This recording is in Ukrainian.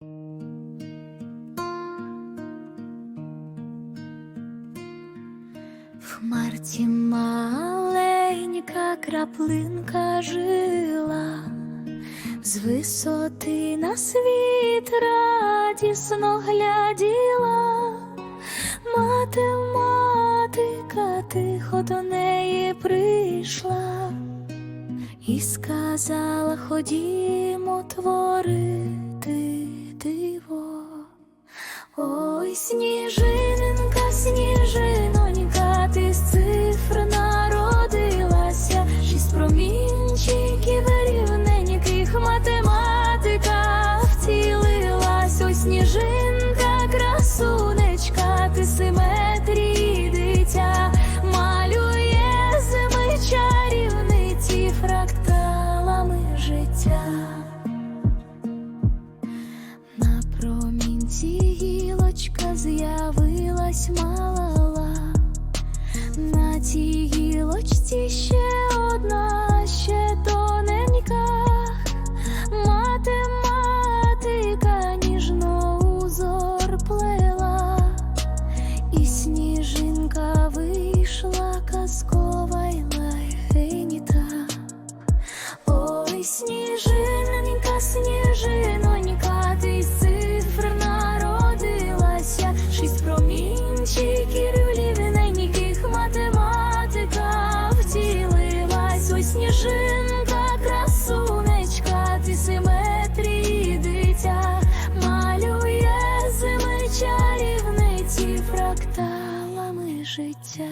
В хмарці маленька краплинка жила, з висоти на світ радісно гляділа, математика тихо до неї прийшла і сказала, ходімо творити сніжинка, сніжинонька, ти з цифр народилася, шість промінчиків рівненьких математика втілилась, ой, сніжинка, красунечка, ти симетрії дитя, малює зими чарівниці фракталами життя. На промінці з'явилась малала, на цій гілочці ще одна, ще тоненька, математика ніжно узор плела, і сніжинка вийшла казкова й легеніта. Ой, сніжинонька, сніжинонька, ой, сніжинка, красунечка, ти симетрії дитя, малює зими чарівниці фракталами життя.